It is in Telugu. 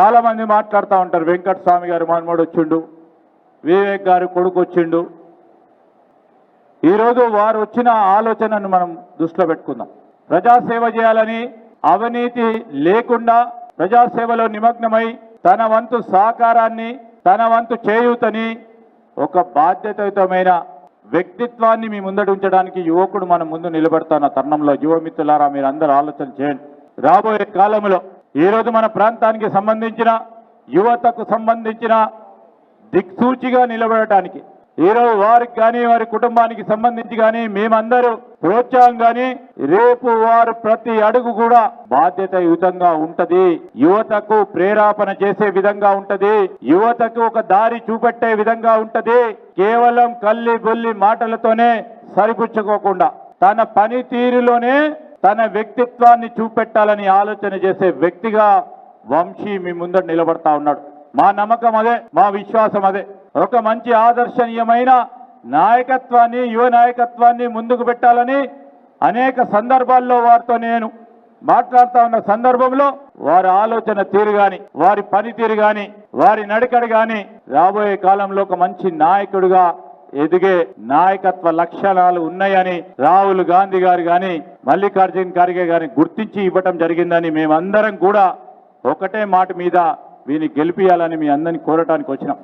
చాలామంది మాట్లాడుతూ ఉంటారు. వెంకట స్వామి గారు మనమోడు వచ్చిండు. వివేక్ గారు కొడుకు వచ్చిండు. ఈరోజు వారు వచ్చిన ఆలోచనను మనం దృష్టిలో పెట్టుకుందాం. ప్రజాసేవ చేయాలని అవినీతి లేకుండా ప్రజాసేవలో నిమగ్నమై తన వంతు సహకారాన్ని తన వంతు చేయూతని ఒక బాధ్యతయుతమైన వ్యక్తిత్వాన్ని మీ ముందట ఉంచడానికి యువకుడు మన ముందు నిలబెడతాన తరుణంలో. యువమిత్రులారా మీరు అందరూ ఆలోచన చేయండి. రాబోయే కాలంలో ఈరోజు మన ప్రాంతానికి సంబంధించిన యువతకు సంబంధించిన దిక్సూచిగా నిలబడటానికి ఈరోజు వారికి కానీ వారి కుటుంబానికి సంబంధించి కానీ మేమందరూ ప్రోత్సాహం కానీ రేపు వారు ప్రతి అడుగు కూడా బాధ్యతయుతంగా ఉంటది. యువతకు ప్రేరేపణ చేసే విధంగా ఉంటది. యువతకు ఒక దారి చూపెట్టే విధంగా ఉంటది. కేవలం కల్లి బొల్లి మాటలతోనే సరిపుచ్చుకోకుండా తన పనితీరులోనే తన వ్యక్తిత్వాన్ని చూపెట్టాలని ఆలోచన చేసే వ్యక్తిగా వంశీ మీ ముందర నిలబడతా ఉన్నాడు. మా నమ్మకం అదే మా విశ్వాసం అదే. ఒక మంచి ఆదర్శనీయమైన నాయకత్వాన్ని యువ నాయకత్వాన్ని ముందుకు పెట్టాలని అనేక సందర్భాల్లో వారితో నేను మాట్లాడుతా ఉన్న సందర్భంలో వారి ఆలోచన తీరు గాని వారి పనితీరు గాని వారి నడికడు గాని రాబోయే కాలంలో ఒక మంచి నాయకుడిగా ఎదిగే నాయకత్వ లక్షణాలు ఉన్నాయని రాహుల్ గాంధీ గారు కానీ మల్లికార్జున్ ఖర్గే గారిని గుర్తించి ఇవ్వటం జరిగిందని మేమందరం కూడా ఒకటే మాట మీద వీని గెలిపియాలని మీ అందరిని కోరటానికి వచ్చినాం.